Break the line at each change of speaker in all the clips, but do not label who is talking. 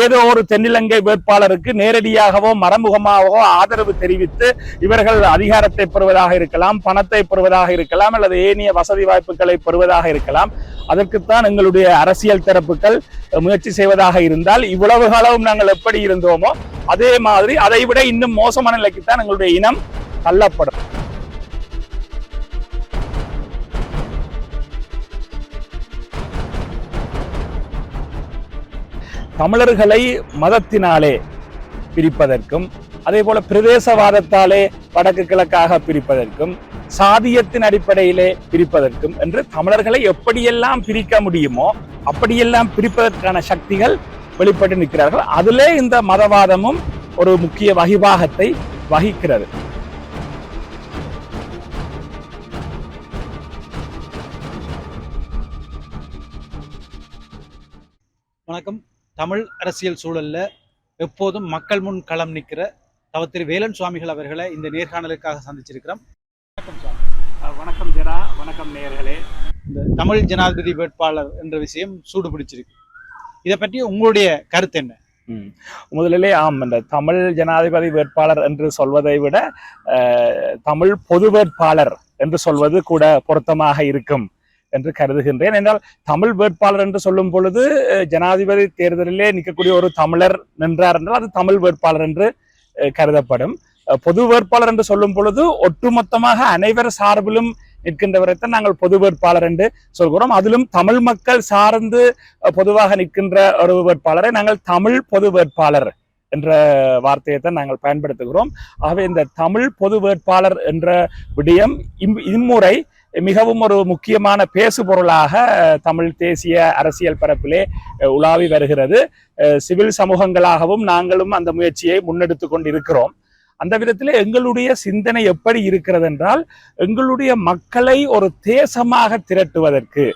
ஏதோ ஒரு தென்னிலங்கை வேட்பாளருக்கு நேரடியாகவோ மறைமுகமாகவோ ஆதரவு தெரிவித்து இவர்கள் அதிகாரத்தை பெறுவதாக இருக்கலாம் பணத்தை பெறுவதாக இருக்கலாம் அல்லது ஏனைய வசதி வாய்ப்புகளை பெறுவதாக இருக்கலாம். அதற்குத்தான் எங்களுடைய அரசியல் தரப்புகள் முயற்சி செய்வதாக இருந்தால் இவ்வளவு காலம் நாங்கள் எப்படி இருந்தோமோ அதே மாதிரி அதை விட இன்னும் மோசமான நிலைக்குத்தான் எங்களுடைய இனம் தள்ளப்படும். தமிழர்களை மதத்தினாலே பிரிப்பதற்கும் அதே போல பிரதேசவாதத்தாலே வடக்கு கிழக்காக பிரிப்பதற்கும் சாதியத்தின் அடிப்படையிலே பிரிப்பதற்கும் என்று தமிழர்களை எப்படியெல்லாம் பிரிக்க முடியுமோ அப்படியெல்லாம் பிரிப்பதற்கான சக்திகள் வெளிப்பட்டு நிற்கிறார்கள். அதிலே இந்த மதவாதமும் ஒரு முக்கிய வகிபாகத்தை வகிக்கிறது.
வணக்கம். தமிழ் அரசியல் சூழல்ல எப்போதும் மக்கள் முன் களம் நிற்கிற தவத்திரு வேலன் சுவாமிகள் அவர்களை இந்த நேர்காணலுக்காக சந்திச்சிருக்கிறோம். வணக்கம்
வணக்கம் ஜனா வணக்கம் நேயர்களே.
இந்த தமிழ் ஜனாதிபதி வேட்பாளர் என்ற விஷயம் சூடு பிடிச்சிருக்கு. இதை பற்றி உங்களுடைய கருத்து என்ன?
ம். முதலிலே ஆம் இந்த தமிழ் ஜனாதிபதி வேட்பாளர் என்று சொல்வதை விட தமிழ் பொது வேட்பாளர் என்று சொல்வது கூட பொருத்தமாக இருக்கும். என்று கருதுகின்றேன். என்றால் தமிழ் வேட்பாளர் என்று சொல்லும் பொழுது ஜனாதிபதி தேர்தலிலே நிற்கக்கூடிய ஒரு தமிழர் நின்றார் என்றால் அது தமிழ் வேட்பாளர் என்று அஹ், கருதப்படும். பொது வேட்பாளர் என்று சொல்லும் பொழுது ஒட்டுமொத்தமாக அனைவர் சார்பிலும் நிற்கின்றவரைத்தான் நாங்கள் பொது வேட்பாளர் என்று சொல்கிறோம். அதிலும் தமிழ் மக்கள் சார்ந்து பொதுவாக நிற்கின்ற ஒரு வேட்பாளரை நாங்கள் தமிழ் பொது வேட்பாளர் என்ற வார்த்தையை தான் நாங்கள் பயன்படுத்துகிறோம். ஆகவே இந்த தமிழ் பொது வேட்பாளர் என்ற விடயம் இம்- இம்முறை மிகவும் ஒரு முக்கியமான பேசுபொருளாக தமிழ் தேசிய அரசியல் பரப்பிலே உலாவி வருகிறது. சிவில் சமூகங்களாகவும் நாங்களும் அந்த முயற்சியை முன்னெடுத்து கொண்டு இருக்கிறோம் அந்த விதத்தில் எங்களுடைய சிந்தனை எப்படி இருக்கிறது என்றால் எங்களுடைய மக்களை ஒரு தேசமாக திரட்டுவதற்கு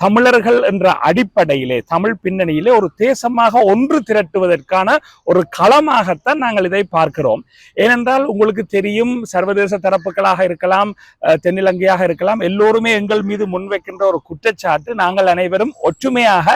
தமிழர்கள் என்ற அடிப்படையிலே தமிழ் பின்னணியிலே ஒரு தேசமாக ஒன்று திரட்டுவதற்கான ஒரு களமாகத்தான் நாங்கள் இதை பார்க்கிறோம். ஏனென்றால் உங்களுக்கு தெரியும் சர்வதேச தரப்புகளாக இருக்கலாம் அஹ், தென்னிலங்கையாக இருக்கலாம் எல்லோருமே எங்கள் மீது முன்வைக்கின்ற ஒரு குற்றச்சாட்டு நாங்கள் அனைவரும் ஒற்றுமையாக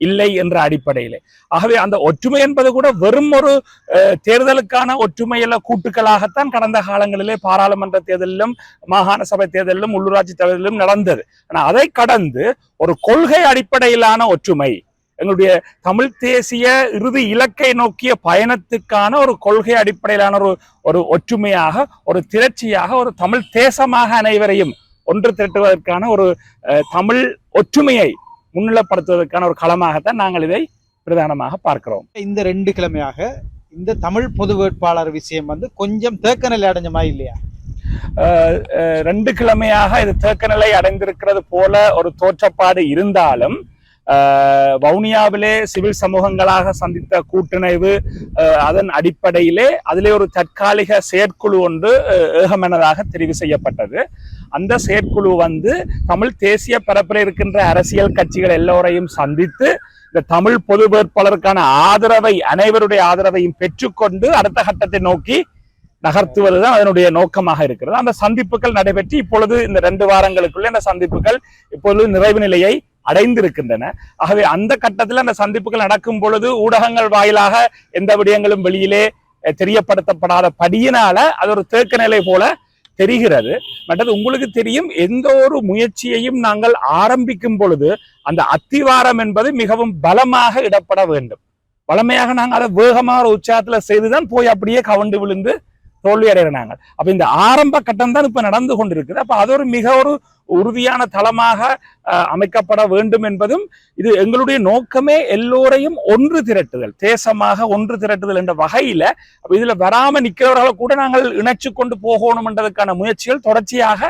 இல்லை என்ற அடிப்படையிலே. ஆகவே அந்த ஒற்றுமை என்பது கூட வெறும் ஒரு அஹ், தேர்தலுக்கான ஒற்றுமையில கூட்டுக்களாகத்தான் கடந்த காலங்களிலே பாராளுமன்ற தேர்தலிலும் மாகாண சபை தேர்தலிலும் உள்ளூராட்சி தேர்தலிலும் நடந்தது. ஆனா அதை கடந்து ஒரு கொள்கை அடிப்படையிலான ஒற்றுமை எங்களுடைய தமிழ் தேசிய இறுதி இலக்கை நோக்கிய பயணத்துக்கான ஒரு கொள்கை அடிப்படையிலான ஒரு ஒரு ஒற்றுமையாக ஒரு திரட்சியாக ஒரு தமிழ் தேசமாக அனைவரையும் ஒன்று திரட்டுவதற்கான ஒரு அஹ், தமிழ் ஒற்றுமையை முன்னிலைப்படுத்துவதற்கான ஒரு களமாகத்தான் நாங்கள் இதை பிரதானமாக பார்க்கிறோம்.
இந்த ரெண்டு கிழமையாக இந்த தமிழ் பொது வேட்பாளர் விஷயம் வந்து கொஞ்சம் தேக்க நிலை அடைஞ்ச மாதிரி இல்லையா
ரெண்டு கிழமையாக இது தேக்க நிலை அடைந்திருக்கிறது போல ஒரு தோற்றப்பாடு இருந்தாலும் வவுனியாவிலே சிவில் சமூகங்களாக சந்தித்த கூட்டிணைவு அதன் அடிப்படையிலே அதிலே ஒரு தற்காலிக செயற்குழு ஒன்று அஹ், ஏகமனதாக தெரிவு செய்யப்பட்டது. அந்த செயற்குழு வந்து தமிழ் தேசிய பரப்பில் இருக்கின்ற அரசியல் கட்சிகள் எல்லோரையும் சந்தித்து இந்த தமிழ் பொது வேட்பாளருக்கான ஆதரவை அனைவருடைய ஆதரவையும் பெற்றுக்கொண்டு அடுத்த கட்டத்தை நோக்கி நகர்த்துவதுதான் அதனுடைய நோக்கமாக இருக்கிறது. அந்த சந்திப்புகள் நடைபெற்று இப்பொழுது இந்த ரெண்டு வாரங்களுக்குள்ள இந்த சந்திப்புகள் இப்பொழுது நிறைவு நிலையை அடைந்திருக்கின்றன. ஆகவே அந்த கட்டத்தில் அந்த சந்திப்புகள் நடக்கும் பொழுது ஊடகங்கள் வாயிலாக எந்த விடயங்களும் வெளியிலே தெரியப்படுத்தப்படாத படியினால அது ஒரு தேக்க நிலை போல தெரிகிறது. மற்றது உங்களுக்கு தெரியும் எந்த ஒரு முயற்சியையும் நாங்கள் ஆரம்பிக்கும் பொழுது அந்த அத்திவாரம் என்பது மிகவும் பலமாக இடப்பட வேண்டும். வளமையாக நாங்கள் அதை வேகமாக ஒரு உற்சாகத்துல செய்துதான் போய் அப்படியே கவண்டு விழுந்து தோல்வி அடைகிறாங்க அப்ப இந்த ஆரம்ப கட்டம் தான் இப்ப நடந்து கொண்டிருக்குது. அப்ப அது ஒரு மிக ஒரு உறுதியான தளமாக அஹ், அமைக்கப்பட வேண்டும் என்பதும் இது எங்களுடைய நோக்கமே எல்லோரையும் ஒன்று திரட்டுதல் தேசமாக ஒன்று திரட்டுதல் என்ற வகையில இதுல வராம நிற்கிறவர்களை கூட நாங்கள் இணைச்சு கொண்டு போகணும் என்றதுக்கான முயற்சிகள் தொடர்ச்சியாக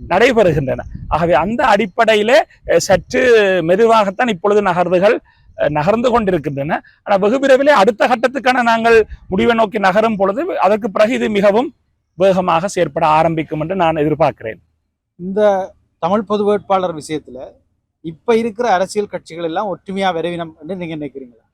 நடைபெறுகின்றன. ஆகவே அந்த அடிப்படையிலே சற்று மெதுவாகத்தான் இப்பொழுது நகர்வுகள் அஹ், நகர்ந்து கொண்டிருக்கின்றன. ஆனா வெகு விரைவிலே அடுத்த கட்டத்துக்கான நாங்கள் முடிவை நோக்கி நகரும் பொழுது அதற்கு பிறகு இது மிகவும் வேகமாக செயற்பட ஆரம்பிக்கும் என்று நான் எதிர்பார்க்கிறேன்.
இந்த தமிழ் பொது வேட்பாளர் விஷயத்துல இப்ப இருக்கிற அரசியல் கட்சிகள் எல்லாம் ஒற்றுமையா விரைவினம் என்று நீங்க நினைக்கிறீங்களா?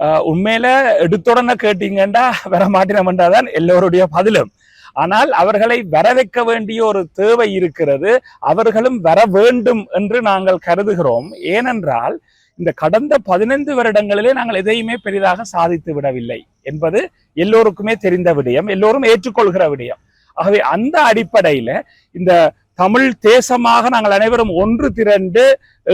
ஆஹ் உண்மையில எடுத்துடனே கேட்டீங்கன்னா வர மாட்டினோம்ன்றதான் எல்லோருடைய பதிலும். ஆனால் அவர்களை வர வைக்க வேண்டிய ஒரு தேவை இருக்கிறது. அவர்களும் வர வேண்டும் என்று நாங்கள் கருதுகிறோம். ஏனென்றால் இந்த கடந்த பதினைந்து வருடங்களிலே நாங்கள் எதையுமே பெரிதாக சாதித்து விடவில்லை என்பது எல்லோருக்குமே தெரிந்த விடயம் எல்லோரும் ஏற்றுக்கொள்கிற விடயம். ஆகவே அந்த அடிப்படையில இந்த தமிழ் தேசமாக நாங்கள் அனைவரும் ஒன்று திரண்டு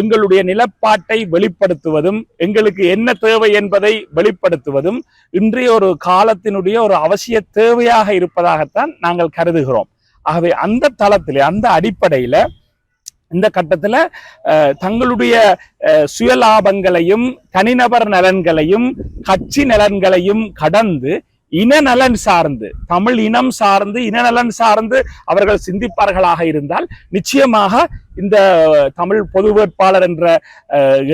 எங்களுடைய நிலப்பாட்டை வெளிப்படுத்துவதும் எங்களுக்கு என்ன தேவை என்பதை வெளிப்படுத்துவதும் இன்றைய ஒரு காலத்தினுடைய ஒரு அவசிய தேவையாக இருப்பதாகத்தான் நாங்கள் கருதுகிறோம். ஆகவே அந்த தளத்தில் அந்த அடிப்படையில இந்த கட்டத்தில் தங்களுடைய சுயலாபங்களையும் தனிநபர் நலன்களையும் கட்சி நலன்களையும் கடந்து இன நலன் சார்ந்து தமிழ் இனம் சார்ந்து இன நலன் சார்ந்து அவர்கள் சிந்திப்பார்களாக இருந்தால் நிச்சயமாக இந்த தமிழ் பொது வேட்பாளர் என்ற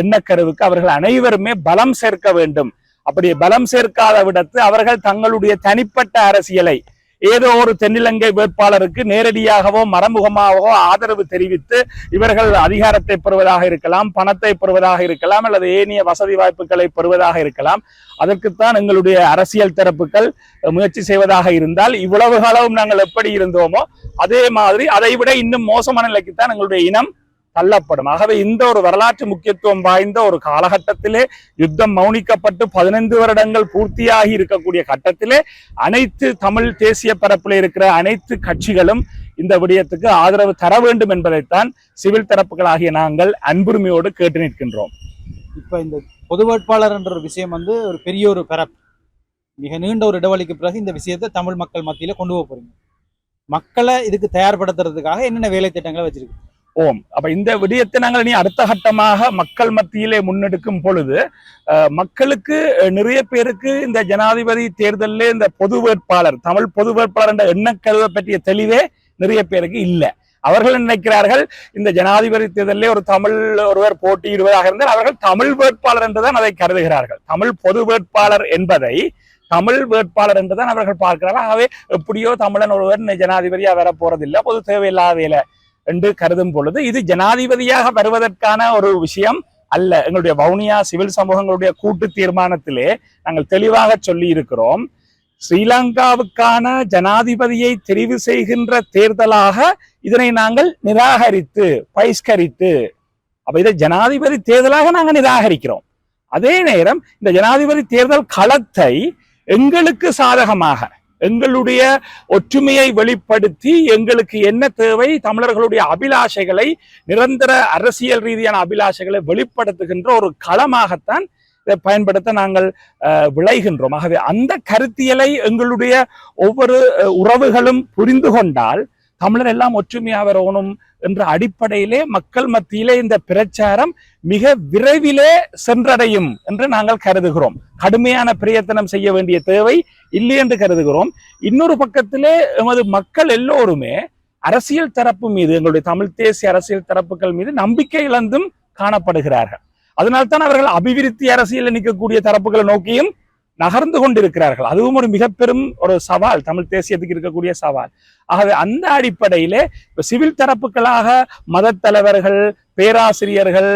எண்ணக்கருவுக்கு அவர்கள் அனைவருமே பலம் சேர்க்க வேண்டும். அப்படி பலம் சேர்க்காத விடத்து அவர்கள் தங்களுடைய தனிப்பட்ட அரசியலை ஏதோ ஒரு தென்னிலங்கை வேட்பாளருக்கு நேரடியாகவோ மறைமுகமாகவோ ஆதரவு தெரிவித்து இவர்கள் அதிகாரத்தை பெறுவதாக இருக்கலாம் பணத்தை பெறுவதாக இருக்கலாம் அல்லது ஏனைய வசதி வாய்ப்புகளை பெறுவதாக இருக்கலாம். அதற்குத்தான் எங்களுடைய அரசியல் தரப்புகள் முயற்சி செய்வதாக இருந்தால் இவ்வளவு காலமும் நாங்கள் எப்படி இருந்தோமோ அதே மாதிரி அதை விட இன்னும் மோசமான நிலைக்குத்தான் எங்களுடைய இனம் தள்ளப்படும். ஆகவே இந்த ஒரு வரலாற்று முக்கியத்துவம் வாய்ந்த ஒரு காலகட்டத்திலே யுத்தம் மௌனிக்கப்பட்டு பதினைந்து வருடங்கள் பூர்த்தியாகி இருக்கக்கூடிய கட்டத்திலே அனைத்து தமிழ் தேசிய பரப்பில் இருக்கிற அனைத்து கட்சிகளும் இந்த விடயத்துக்கு ஆதரவு தர வேண்டும் என்பதைத்தான் சிவில் தரப்புகளாகிய நாங்கள் அன்புரிமையோடு கேட்டு நிற்கின்றோம்.
இப்ப இந்த பொது வேட்பாளர் என்ற ஒரு விஷயம் வந்து ஒரு பெரிய ஒரு பரப்பு. மிக நீண்ட ஒரு இடைவெளிக்கு பிறகு இந்த விஷயத்தை தமிழ் மக்கள் மத்தியில கொண்டு போக போறீங்க. மக்களை இதுக்கு தயார்படுத்துறதுக்காக என்னென்ன வேலை திட்டங்களை வச்சிருக்கு
ஓம் அப்ப இந்த விடயத்தை நாங்கள் இனி அடுத்த கட்டமாக மக்கள் மத்தியிலே முன்னெடுக்கும் பொழுது மக்களுக்கு நிறைய பேருக்கு இந்த ஜனாதிபதி தேர்தலில் இந்த பொது வேட்பாளர் தமிழ் பொது வேட்பாளர் என்ற எண்ணக்கருவை பற்றிய தெளிவே நிறைய பேருக்கு இல்லை. அவர்கள் நினைக்கிறார்கள்? இந்த ஜனாதிபதி தேர்தலிலே ஒரு தமிழ் ஒருவர் போட்டியிடுவதாக இருந்தால் அவர்கள் தமிழ் வேட்பாளர் என்றுதான் அதை கருதுகிறார்கள். தமிழ் பொது வேட்பாளர் என்பதை தமிழ் வேட்பாளர் என்றுதான் அவர்கள் பார்க்கிறார்கள். ஆகவே எப்படியோ தமிழன் ஒருவர் இந்த ஜனாதிபதியா வர போறதில்லை பொது தேவையில்லாத வேலை. என்று கருதும் பொழுது இது ஜனாதிபதியாக வருவதற்கான ஒரு விஷயம் அல்ல. எங்களுடைய வவுனியா சிவில் சமூகங்களுடைய கூட்டு தீர்மானத்திலே நாங்கள் தெளிவாக சொல்லி இருக்கிறோம் ஸ்ரீலங்காவுக்கான ஜனாதிபதியை தெரிவு செய்கின்ற தேர்தலாக இதனை நாங்கள் நிராகரித்து பகிஷ்கரித்து அப்ப இதை ஜனாதிபதி தேர்தலாக நாங்கள் நிராகரிக்கிறோம். அதே நேரம் இந்த ஜனாதிபதி தேர்தல் களத்தை எங்களுக்கு சாதகமாக எங்களுடைய ஒற்றுமையை வெளிப்படுத்தி எங்களுக்கு என்ன தேவை? தமிழர்களுடைய அபிலாஷைகளை நிரந்தர அரசியல் ரீதியான அபிலாஷைகளை வெளிப்படுத்துகின்ற ஒரு களமாகத்தான் இதை பயன்படுத்த நாங்கள் விளைகின்றோம். ஆகவே அந்த கருத்தியலை எங்களுடைய ஒவ்வொரு உறவுகளும் புரிந்து கொண்டால் தமிழர் எல்லாம் ஒற்றுமையாக வரணும் என்ற அடிப்படையிலே மக்கள் மத்தியிலே இந்த பிரச்சாரம் மிக விரைவிலே சென்றடையும் என்று நாங்கள் கருதுகிறோம். கடுமையான பிரயத்தனம் செய்ய வேண்டிய தேவை இல்லை என்று கருதுகிறோம். இன்னொரு பக்கத்திலே எமது மக்கள் எல்லோருமே அரசியல் தரப்பு மீது எங்களுடைய தமிழ் தேசிய அரசியல் தரப்புகள் மீது நம்பிக்கை இழந்தும் காணப்படுகிறார்கள். அதனால்தான் அவர்கள் அபிவிருத்தி அரசியலில் நிற்கக்கூடிய தரப்புகளை நோக்கியும் நகர்ந்து கொண்டிருக்கிறார்கள். அதுவும் ஒரு மிக பெரும் ஒரு சவால். தமிழ் தேசியத்துக்கு இருக்கக்கூடிய சவால். ஆகவே அந்த அடிப்படையிலே இப்போ சிவில் தரப்புகளாக மத தலைவர்கள் பேராசிரியர்கள்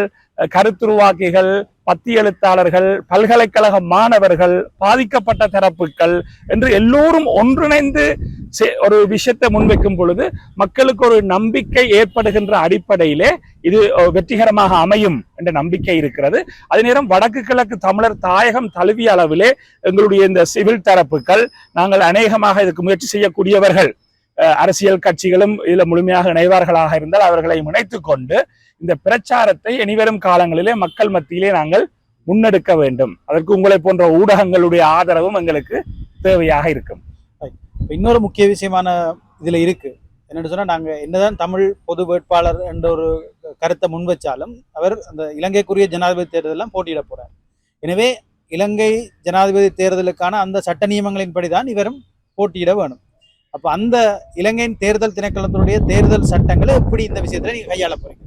கருத்துருவாக்கிகள் பத்தி எழுத்தாளர்கள் பல்கலைக்கழக மாணவர்கள் பாதிக்கப்பட்ட தரப்புகள் என்று எல்லோரும் ஒன்றிணைந்து செ- ஒரு விஷயத்தை முன்வைக்கும் பொழுது மக்களுக்கு ஒரு நம்பிக்கை ஏற்படுகின்ற அடிப்படையிலே இது வெற்றிகரமாக அமையும் என்ற நம்பிக்கை இருக்கிறது. அதே நேரம் வடக்கு கிழக்கு தமிழர் தாயகம் தழுவிய அளவிலே எங்களுடைய இந்த சிவில் தரப்புகள் நாங்கள் அநேகமாக இதுக்கு முயற்சி செய்யக்கூடியவர்கள். அஹ், அரசியல் கட்சிகளும் இதில் முழுமையாக இணைவார்களாக இருந்தால் அவர்களை இணைத்து கொண்டு இந்த பிரச்சாரத்தை இனிவரும் காலங்களிலே மக்கள் மத்தியிலே நாங்கள் முன்னெடுக்க வேண்டும். அதற்கு உங்களை போன்ற ஊடகங்களுடைய ஆதரவும் எங்களுக்கு தேவையாக இருக்கும்.
இன்னொரு முக்கிய விஷயமான இதுல இருக்கு. என்னென்னு சொன்னா நாங்க என்னதான் தமிழ் பொது வேட்பாளர் என்ற ஒரு கருத்தை முன் வச்சாலும் அவர் அந்த இலங்கைக்குரிய ஜனாதிபதி தேர்தலெல்லாம் போட்டியிட போறார். எனவே இலங்கை ஜனாதிபதி தேர்தலுக்கான அந்த சட்ட நியமங்களின்படி தான் இவரும் போட்டியிட வேணும். அப்ப அந்த இலங்கையின் தேர்தல் திணைக்களத்தினுடைய தேர்தல் சட்டங்களை எப்படி இந்த விஷயத்துல நீங்க கையாள போறீங்க?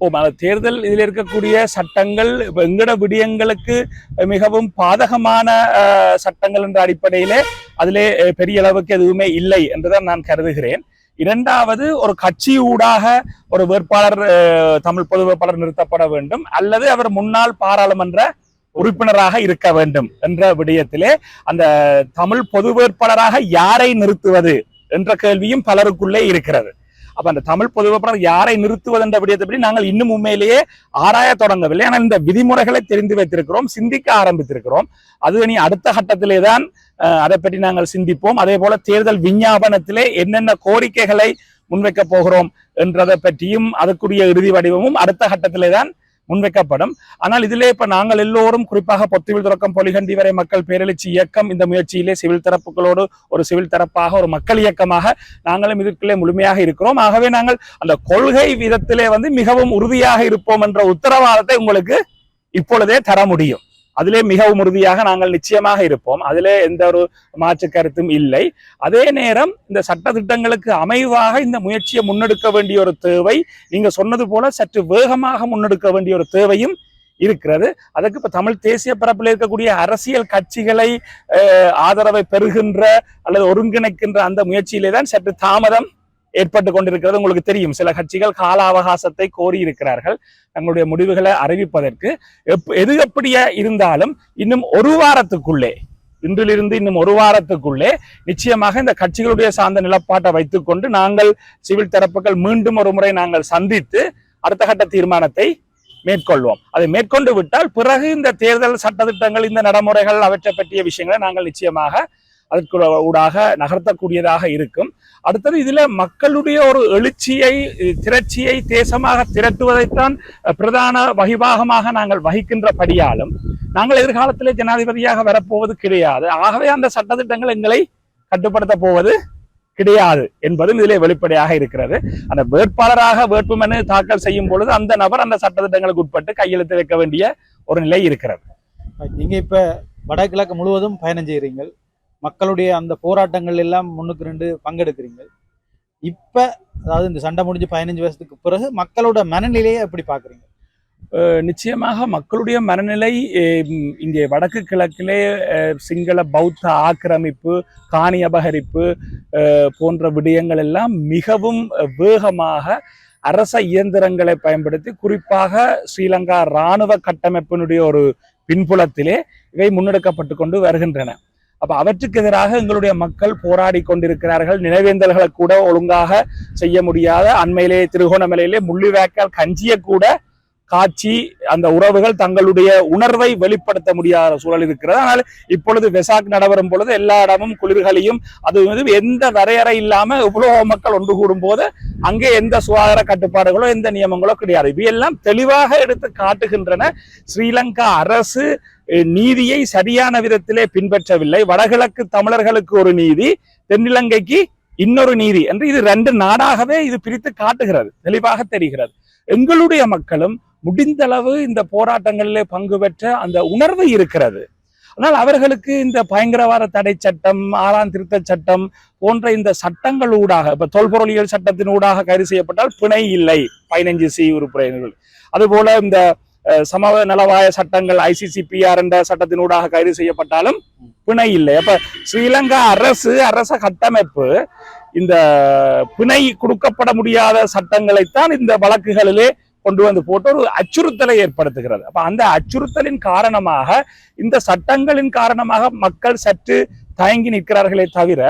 ஓ அந்த தேர்தல் இதில் இருக்கக்கூடிய சட்டங்கள் இப்ப எங்கட விடயங்களுக்கு மிகவும் பாதகமான சட்டங்கள் என்ற அடிப்படையிலே அதிலே பெரிய அளவுக்கு எதுவுமே இல்லை என்றுதான் நான் கருதுகிறேன். இரண்டாவது ஒரு கட்சி ஊடாக ஒரு வேட்பாளர் அஹ், தமிழ் பொது வேட்பாளர் நிறுத்தப்பட வேண்டும் அல்லது அவர் முன்னாள் பாராளுமன்ற உறுப்பினராக இருக்க வேண்டும் என்ற விடயத்திலே அந்த தமிழ் பொது வேட்பாளராக யாரை நிறுத்துவது என்ற கேள்வியும் பலருக்குள்ளே இருக்கிறது. அப்ப அந்த தமிழ் பொதுவப்படம் யாரை நிறுத்துவது என்ற விடயத்தை பற்றி நாங்கள் இன்னும் உண்மையிலேயே ஆராய தொடங்கவில்லை. ஆனால் இந்த விதிமுறைகளை தெரிந்து வைத்திருக்கிறோம் சிந்திக்க ஆரம்பித்திருக்கிறோம். அது இனி அடுத்த கட்டத்திலே தான் அதை பற்றி நாங்கள் சிந்திப்போம். அதே போல தேர்தல் விஞ்ஞாபனத்திலே என்னென்ன கோரிக்கைகளை முன்வைக்க போகிறோம் என்றதை பற்றியும் அதற்குரிய இறுதி வடிவமும் அடுத்த கட்டத்திலே தான் முன்வைக்கப்படும். ஆனால் இதிலே இப்ப நாங்கள் எல்லோரும் குறிப்பாக பொத்துவில் தொடக்கம் பொலிகண்டி வரை மக்கள் பேரெழுச்சி இயக்கம் இந்த முயற்சியிலே சிவில் தரப்புகளோடு ஒரு சிவில் தரப்பாக ஒரு மக்கள் இயக்கமாக நாங்களும் இதற்குள்ளே முழுமையாக இருக்கிறோம். ஆகவே நாங்கள் அந்த கொள்கை விதத்திலே வந்து மிகவும் உறுதியாக இருப்போம் என்ற உத்தரவாதத்தை உங்களுக்கு இப்பொழுதே தர முடியும். அதிலே மிகவும் உறுதியாக நாங்கள் நிச்சயமாக இருப்போம். அதிலே எந்த ஒரு மாற்று கருத்தும் இல்லை. அதே நேரம் இந்த சட்ட திட்டங்களுக்கு அமைவாக இந்த முயற்சியை முன்னெடுக்க வேண்டிய ஒரு தேவை நீங்க சொன்னது போல சற்று வேகமாக முன்னெடுக்க வேண்டிய ஒரு தேவையும் இருக்கிறது. அதுக்கு இப்ப தமிழ் தேசிய பரப்பில் இருக்கக்கூடிய அரசியல் கட்சிகளை ஆதரவை பெறுகின்ற அல்லது ஒருங்கிணைக்கின்ற அந்த முயற்சியிலே தான் சற்று தாமதம் ஏற்பட்டு கொண்டிருக்கிறது. உங்களுக்கு தெரியும். சில கட்சிகள் கால அவகாசத்தை கோரி இருக்கிறார்கள் தங்களுடைய முடிவுகளை அறிவிப்பதற்கு. எது எப்படியே இருந்தாலும் இன்னும் ஒரு வாரத்துக்குள்ளே இன்றிலிருந்து இன்னும் ஒரு வாரத்துக்குள்ளே நிச்சயமாக இந்த கட்சிகளுடைய சார்ந்த நிலப்பாட்டை வைத்துக்கொண்டு நாங்கள் சிவில் தரப்புகள் மீண்டும் ஒரு முறை நாங்கள் சந்தித்து அடுத்த கட்ட தீர்மானத்தை மேற்கொள்வோம். அதை மேற்கொண்டு விட்டால் பிறகு இந்த தேர்தல் சட்டத்திட்டங்கள் இந்த நடைமுறைகள் அவற்றை பற்றிய விஷயங்களை நாங்கள் நிச்சயமாக அதற்கு ஊடாக நகர்த்தக்கூடியதாக இருக்கும். அடுத்தது இதில் மக்களுடைய ஒரு எழுச்சியை திரட்சியை தேசமாக திரட்டுவதைத்தான் பிரதான வகிபாகமாக நாங்கள் வகிக்கின்றபடியாலும் நாங்கள் எதிர்காலத்திலே ஜனாதிபதியாக வரப்போவது கிடையாது. ஆகவே அந்த சட்டத்திட்டங்கள் எங்களை கட்டுப்படுத்த போவது கிடையாது என்பதும் இதிலே வெளிப்படையாக இருக்கிறது. அந்த வேட்பாளராக வேட்புமனு தாக்கல் செய்யும் பொழுது அந்த நபர் அந்த சட்டத்திட்டங்களுக்கு உட்பட்டு கையெழுத்து வைக்க வேண்டிய ஒரு நிலை இருக்கிறது.
நீங்க இப்ப வடகிழக்கு முழுவதும் பயணம் செய்கிறீங்கள் மக்களுடைய அந்த போராட்டங்கள் எல்லாம் முன்னுக்கு ரெண்டு பங்கெடுக்கிறீங்க. இப்போ அதாவது இந்த சண்டை முடிஞ்சு பதினஞ்சு வருஷத்துக்கு பிறகு மக்களோட மனநிலையை எப்படி
பார்க்குறீங்க? நிச்சயமாக மக்களுடைய மனநிலை இங்கே வடக்கு கிழக்கிலே சிங்கள பௌத்த ஆக்கிரமிப்பு காணி அபகரிப்பு போன்ற விடயங்கள் எல்லாம் மிகவும் வேகமாக அரச இயந்திரங்களை பயன்படுத்தி குறிப்பாக ஸ்ரீலங்கா இராணுவ கட்டமைப்பினுடைய ஒரு பின்புலத்திலே இவை முன்னெடுக்கப்பட்டு கொண்டு வருகின்றன. அப்ப அவற்றுக்கு எதிராக எங்களுடைய மக்கள் போராடி கொண்டிருக்கிறார்கள். நினைவேந்தல்களை கூட ஒழுங்காக செய்ய முடியாத அண்மையிலே திருகோணமலையிலே முள்ளிவாய்க்கால் கஞ்சியை கூட காட்சி அந்த உறவுகள் தங்களுடைய உணர்வை வெளிப்படுத்த முடியாத சூழல் இருக்கிறது. ஆனால் இப்பொழுது வெசாக் நடைபெறும் பொழுது எல்லா இடமும் குளிர்களையும் அது வந்து எந்த வரையறை இல்லாம இவ்வளவு மக்கள் ஒன்று கூடும் போது அங்கே எந்த சுகாதார கட்டுப்பாடுகளோ எந்த நியமங்களோ கிடையாது. இவையெல்லாம் தெளிவாக எடுத்து காட்டுகின்றன. ஸ்ரீலங்கா அரசு நீதியை சரியான விதத்திலே பின்பற்றவில்லை. வடகிழக்கு தமிழர்களுக்கு ஒரு நீதி தென்னிலங்கைக்கு இன்னொரு நீதி என்று இது ரெண்டு நாடாகவே இது பிரித்து காட்டுகிறது. தெளிவாக தெரிகிறது. எங்களுடைய மக்களும் முடிந்தளவு இந்த போராட்டங்களிலே பங்கு பெற்ற அந்த உணர்வு இருக்கிறது. ஆனால் அவர்களுக்கு இந்த பயங்கரவாத தடை சட்டம் ஆறாம் திருத்தச் சட்டம் போன்ற இந்த சட்டங்கள் ஊடாக இப்ப தொல்பொருளியல் சட்டத்தின் ஊடாக கைது செய்யப்பட்டால் பிணை இல்லை பதினைஞ்சு சி உறுப்பினர்கள். அதுபோல இந்த அஹ், நலவாய சட்டங்கள் ஐசிசிபிஆர் என்ற சட்டத்தினூடாக கைது செய்யப்பட்டாலும் பிணை இல்லை. அப்ப ஸ்ரீலங்கா அரசு அரச கட்டமைப்பு இந்த பிணை கொடுக்கப்பட முடியாத சட்டங்களைத்தான் இந்த வழக்குகளிலே கொண்டு வந்து போட்டு ஒரு அச்சுறுத்தலை ஏற்படுத்துகிறது. அப்ப அந்த அச்சுறுத்தலின் காரணமாக இந்த சட்டங்களின் காரணமாக மக்கள் சற்று தயங்கி நிற்கிறார்களே தவிர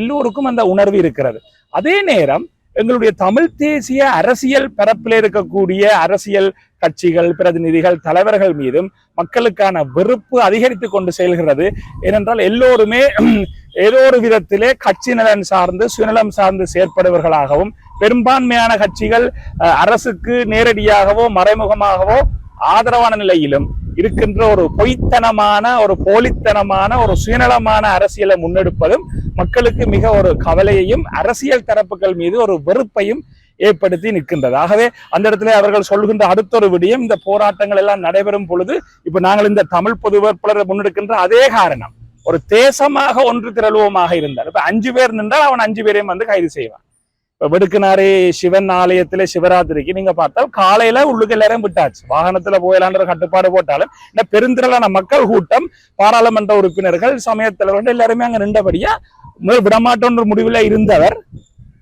எல்லோருக்கும் அந்த உணர்வு இருக்கிறது. அதே நேரம் எங்களுடைய தமிழ் தேசிய அரசியல் பரப்பில் இருக்கக்கூடிய அரசியல் கட்சிகள் பிரதிநிதிகள் தலைவர்கள் மீதும் மக்களுக்கான வெறுப்பு அதிகரித்து கொண்டு செல்கிறது. ஏனென்றால் எல்லோருமே ஏதோ ஒரு விதத்திலே கட்சி நலன் சார்ந்து சுயநலம் சார்ந்து செயற்படுவர்களாகவும் பெரும்பான்மையான கட்சிகள் அரசுக்கு நேரடியாகவோ மறைமுகமாகவோ ஆதரவான நிலையிலும் இருக்கின்ற ஒரு பொய்த்தனமான ஒரு போலித்தனமான ஒரு சுயநலமான அரசியலை முன்னெடுப்பதும் மக்களுக்கு மிக ஒரு கவலையையும் அரசியல் தரப்புகள் மீது ஒரு வெறுப்பையும் ஏற்படுத்தி நிற்கின்றது. ஆகவே அந்த இடத்துல அவர்கள் சொல்கின்ற அடுத்த ஒரு விடயம் இந்த போராட்டங்கள் எல்லாம் நடைபெறும் பொழுது இப்ப நாங்கள் இந்த தமிழ் பொது வேட்பாளரை முன்னெடுக்கின்ற அதே காரணம். ஒரு தேசமாக ஒன்று திரழுவமாக இருந்தார். இப்ப அஞ்சு பேர் நின்றால் அவன் அஞ்சு பேரையும் வந்து கைது செய்வான். வெடுக்குனாரி சிவன் ஆலயத்துல சிவராத்திரிக்கு நீங்க பார்த்தால் காலையில உள்ளுக்கு எல்லாரும் விட்டாச்சு. வாகனத்துல போயலான்ற கட்டுப்பாடு போட்டாலும் இந்த பெருந்திரளான மக்கள் கூட்டம் பாராளுமன்ற உறுப்பினர்கள் சமயத் தலைவர்கள் எல்லாருமே அங்க நின்றபடியா விடமாட்டோன்ற முடிவுல இருந்தவர்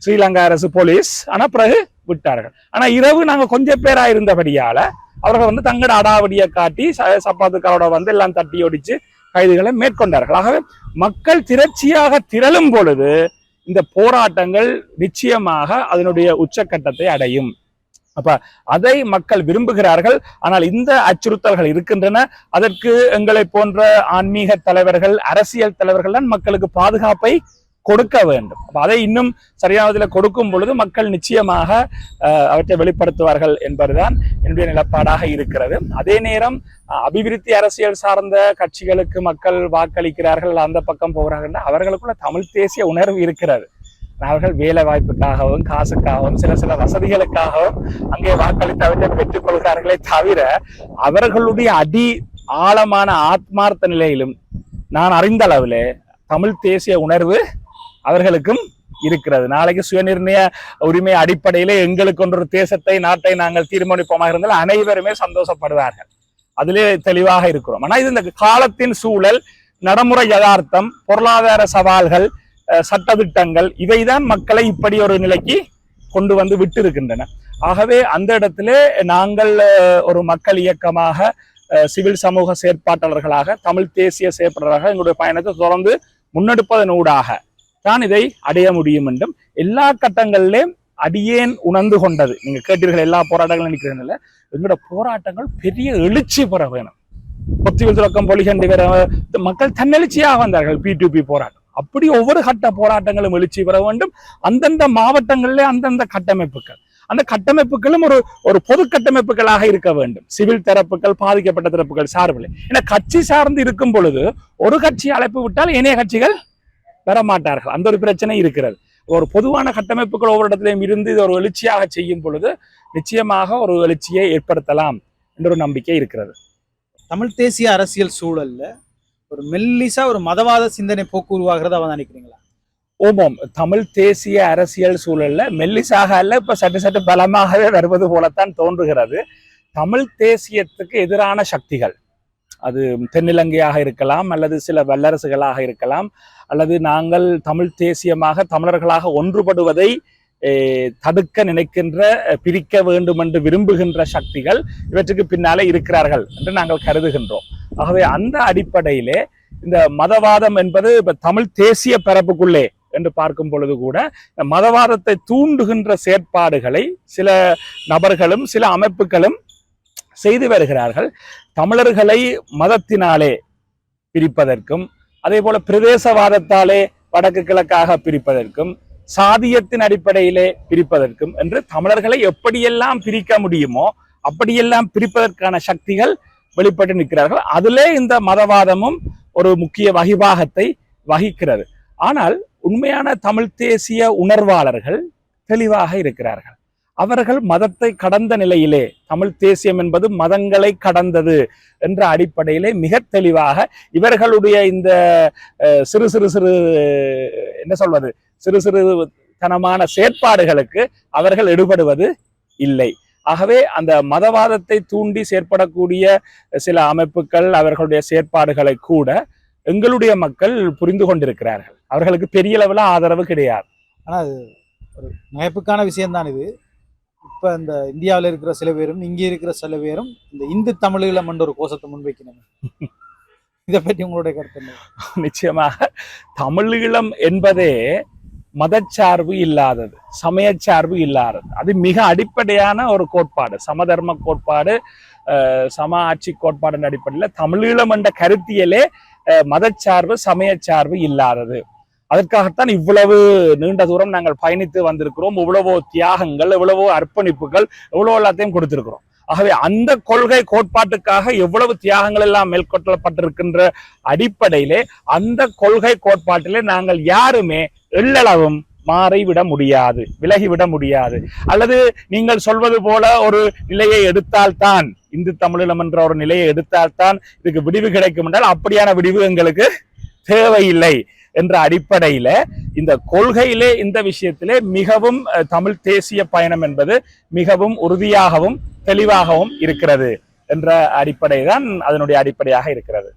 ஸ்ரீலங்கா அரசு போலீஸ். ஆனா பிறகு விட்டார்கள். ஆனா இரவு நாங்க கொஞ்சம் பேரா இருந்தபடியால அவர்கள் வந்து தங்கட அடாவடியை காட்டி சப்பாத்துக்காரோட வந்து எல்லாம் தட்டி ஒடிச்சு கைதுகளை மேற்கொண்டார்கள். ஆகவே மக்கள் திரட்சியாக திரளும் பொழுது இந்த போராட்டங்கள் நிச்சயமாக அதனுடைய உச்சக்கட்டத்தை அடையும். அப்ப அதை மக்கள் விரும்புகிறார்கள். ஆனால் இந்த அச்சுறுத்தல்கள் இருக்கின்றன. அதற்கு எங்களை போன்ற ஆன்மீக தலைவர்கள் அரசியல் தலைவர்கள் தான் மக்களுக்கு பாதுகாப்பை கொடுக்க வேண்டும். அதை இன்னும் சரியானதில் கொடுக்கும் பொழுது மக்கள் நிச்சயமாக அஹ், அவற்றை வெளிப்படுத்துவார்கள் என்பதுதான் என்னுடைய நிலப்பாடாக இருக்கிறது. அதே நேரம் அபிவிருத்தி அரசியல் சார்ந்த கட்சிகளுக்கு மக்கள் வாக்களிக்கிறார்கள் அந்த பக்கம் போகிறார்கள் அவர்களுக்குள்ள தமிழ் தேசிய உணர்வு இருக்கிறது. அவர்கள் வேலை வாய்ப்புக்காகவும் காசுக்காகவும் சில சில வசதிகளுக்காகவும் அங்கே வாக்களித்து அவற்றை பெற்றுக்கொள்கிறார்களே தவிர அவர்களுடைய அடி ஆழமான ஆத்மார்த்த நிலையிலும் நான் அறிந்த அளவிலே தமிழ் தேசிய உணர்வு அவர்களுக்கும் இருக்கிறது. நாளைக்கு சுயநிர்ணய உரிமை அடிப்படையிலே எங்களுக்கு ஒன்று தேசத்தை நாட்டை நாங்கள் தீர்மானிப்போமாக இருந்தால் அனைவருமே சந்தோஷப்படுவார்கள். அதிலே தெளிவாக இருக்கிறோம். ஆனால் இது இந்த காலத்தின் சூழல் நடைமுறை யதார்த்தம் பொருளாதார சவால்கள் சட்டத்திட்டங்கள் சட்டதிட்டங்கள் இவைதான் மக்களை இப்படி ஒரு நிலைக்கு கொண்டு வந்து விட்டு இருக்கின்றன ஆகவே அந்த இடத்துல நாங்கள் ஒரு மக்கள் இயக்கமாக சிவில் சமூக செயற்பாட்டாளர்களாக தமிழ் தேசிய செயற்பாளர்களாக எங்களுடைய பயணத்தை தொடர்ந்து முன்னெடுப்பதன் ஊடாக தான் இதை அடைய முடியும் என்றும் எல்லா கட்டங்களிலும் அடியேன் உணர்ந்து கொண்டது. நீங்க கேட்டீர்கள் எல்லா போராட்டங்களும் நிற்கிறதுனால எங்களோட போராட்டங்கள் பெரிய எழுச்சி பெற வேணும். பொத்திவில் தொடக்கம் பொலிகண்டி வேற மக்கள் தன்னெழுச்சியாக வந்தார்கள் பி டு பி போராட்டம். அப்படி ஒவ்வொரு கட்ட போராட்டங்களும் எழுச்சி பெற வேண்டும். அந்தந்த மாவட்டங்களிலே அந்தந்த கட்டமைப்புகள். அந்த கட்டமைப்புகளும் ஒரு ஒரு பொது கட்டமைப்புகளாக இருக்க வேண்டும். சிவில் தரப்புகள் பாதிக்கப்பட்ட தரப்புகள் சார்பில். ஏன்னா கட்சி சார்ந்து இருக்கும் பொழுது ஒரு கட்சி அழைப்பு விட்டால் இணைய கட்சிகள் வர மாட்டார்கள் அந்த ஒரு பிரச்சனை இருக்கிறது. ஒரு பொதுவான கட்டமைப்புகள் ஒவ்வொரு இடத்திலையும் இருந்து இது ஒரு எழுச்சியாக செய்யும் பொழுது நிச்சயமாக ஒரு எழுச்சியை ஏற்படுத்தலாம் என்ற ஒரு நம்பிக்கை இருக்கிறது.
தமிழ் தேசிய அரசியல் சூழல்ல ஒரு மெல்லிசா ஒரு மதவாத சிந்தனை போக்கு உருவாகிறதா அவன் நினைக்கிறீங்களா?
ஓமோம். தமிழ் தேசிய அரசியல் சூழல்ல மெல்லிசாக அல்ல இப்ப சற்று சற்று பலமாகவே வருவது போலத்தான் தோன்றுகிறது. தமிழ் தேசியத்துக்கு எதிரான சக்திகள் அது தென்னிலங்கையாக இருக்கலாம் அல்லது சில வல்லரசுகளாக இருக்கலாம். அல்லது நாங்கள் தமிழ் தேசியமாக தமிழர்களாக ஒன்றுபடுவதை தடுக்க நினைக்கின்ற பிரிக்க வேண்டும் என்று விரும்புகின்ற சக்திகள் இவற்றுக்கு பின்னாலே இருக்கிறார்கள் என்று நாங்கள் கருதுகின்றோம். ஆகவே அந்த அடிப்படையிலே இந்த மதவாதம் என்பது இப்ப தமிழ் தேசிய பரப்புக்குள்ளே என்று பார்க்கும் பொழுது கூட இந்த மதவாதத்தை தூண்டுகின்ற செயற்பாடுகளை சில நபர்களும் சில அமைப்புகளும் செய்து வருகிறார்கள். தமிழர்களை மதத்தினாலே பிரிப்பதற்கும் அதே போல பிரதேசவாதத்தாலே வடக்கு கிழக்காக பிரிப்பதற்கும் சாதியத்தின் அடிப்படையிலே பிரிப்பதற்கும் என்று தமிழர்களை எப்படியெல்லாம் பிரிக்க முடியுமோ அப்படியெல்லாம் பிரிப்பதற்கான சக்திகள் வெளிப்பட்டு நிற்கிறார்கள். அதிலே இந்த மதவாதமும் ஒரு முக்கிய வகிபாகத்தை வகிக்கிறது. ஆனால் உண்மையான தமிழ் தேசிய உணர்வாளர்கள் தெளிவாக இருக்கிறார்கள். அவர்கள் மதத்தை கடந்த நிலையிலே தமிழ் தேசியம் என்பது மதங்களை கடந்தது என்ற அடிப்படையிலே மிக தெளிவாக இவர்களுடைய இந்த சிறு சிறு சிறு என்ன சொல்வது? சிறு சிறு தனமான செயற்பாடுகளுக்கு அவர்கள் எடுபடுவது இல்லை. ஆகவே அந்த மதவாதத்தை தூண்டி செயற்படக்கூடிய சில அமைப்புகள் அவர்களுடைய செயற்பாடுகளை கூட எங்களுடைய மக்கள் புரிந்து கொண்டிருக்கிறார்கள். அவர்களுக்கு பெரிய அளவில் ஆதரவு கிடையாது.
ஆனால் அது ஒரு நகைப்புக்கான விஷயம்தான் இது. இப்ப இந்த இந்தியாவில் இருக்கிற சில பேரும் இங்கே இருக்கிற சில பேரும் இந்த இந்து தமிழீழம் என்ற ஒரு கோஷத்தை முன்வைக்கணும். இதை பற்றி உங்களுடைய கருத்து என்ன?
நிச்சயமாக தமிழீழம் என்பதே மதச்சார்பு இல்லாதது சமயச்சார்பு இல்லாதது. அது மிக அடிப்படையான ஒரு கோட்பாடு சமதர்ம கோட்பாடு சம ஆட்சி கோட்பாடின் அடிப்படையில் தமிழீழம் என்ற கருத்தியலே மதச்சார்பு சமயச்சார்பு இல்லாதது. அதற்காகத்தான் இவ்வளவு நீண்ட தூரம் நாங்கள் பயணித்து வந்திருக்கிறோம். இவ்வளவோ தியாகங்கள் எவ்வளவோ அர்ப்பணிப்புகள் எவ்வளவு எல்லாத்தையும் கொடுத்திருக்கிறோம். ஆகவே அந்த கொள்கை கோட்பாட்டுக்காக எவ்வளவு தியாகங்கள் எல்லாம் மேற்கொள்ளப்பட்டிருக்கின்ற அடிப்படையிலே அந்த கொள்கை கோட்பாட்டிலே நாங்கள் யாருமே எள்ளளவும் மாறிவிட முடியாது விலகிவிட முடியாது. அல்லது நீங்கள் சொல்வது போல ஒரு நிலையை எடுத்தால்தான் இந்து தமிழிலம் என்ற ஒரு நிலையை எடுத்தால்தான் இதுக்கு விடிவு கிடைக்கும் என்றால் அப்படியான விடிவு எங்களுக்கு தேவையில்லை. என்ற அடிப்படையில இந்த கொள்கையிலே இந்த விஷயத்திலே மிகவும் அஹ், தமிழ் தேசிய பயணம் என்பது மிகவும் உறுதியாகவும் தெளிவாகவும் இருக்கிறது என்ற அடிப்படை தான் அதனுடைய அடிப்படையாக இருக்கிறது.